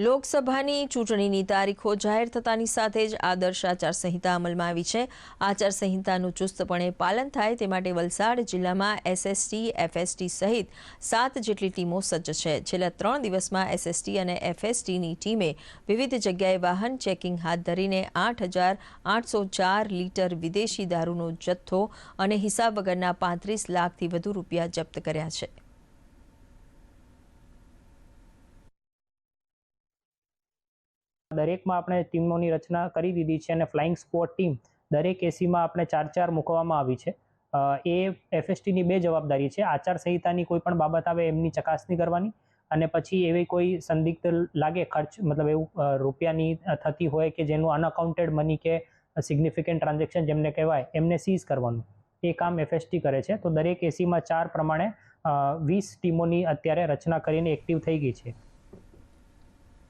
લોકસભાની ચૂંટણીની તારીખો જાહેર થતાની સાથે જ આદર્શ આચારસંહિતા અમલમાં આવી છે. આચારસંહિતાનું ચુસ્તપણે પાલન થાય તે માટે વલસાડ જિલ્લામાં એસએસટી, એફએસટી સહિત સાત જેટલી ટીમો સજ્જ છે. છેલ્લા ત્રણ દિવસમાં એસએસટી અને એફએસટીની ટીમે વિવિધ જગ્યાએ વાહન ચેકિંગ હાથ ધરીને આઠ હજાર આઠસો ચાર લીટર વિદેશી દારૂનો જથ્થો અને હિસાબ વગરના પાંત્રીસ લાખથી વધુ રૂપિયા જપ્ત કર્યા છે. દરેકમાં આપણે ટીમોની રચના કરી દીધી છે અને ફ્લાઇંગ સ્કોડ ટીમ દરેક એસીમાં આપણે ચાર ચાર મૂકવામાં આવી છે. એ એફએસટીની બે જવાબદારી છે. આચારસંહિતાની કોઈ પણ બાબત આવે એમની ચકાસણી કરવાની અને પછી એવી કોઈ સંદિગ્ધ લાગે ખર્ચ, મતલબ એવું રૂપિયાની થતી હોય કે જેનું અનઅકાઉન્ટેડ મની કે સિગ્નિફિકન્ટ ટ્રાન્ઝેક્શન જેમને કહેવાય એમને સીઝ કરવાનું. એ કામ એફએસટી કરે છે. તો દરેક એસીમાં ચાર પ્રમાણે વીસ ટીમોની અત્યારે રચના કરીને એક્ટિવ થઈ ગઈ છે.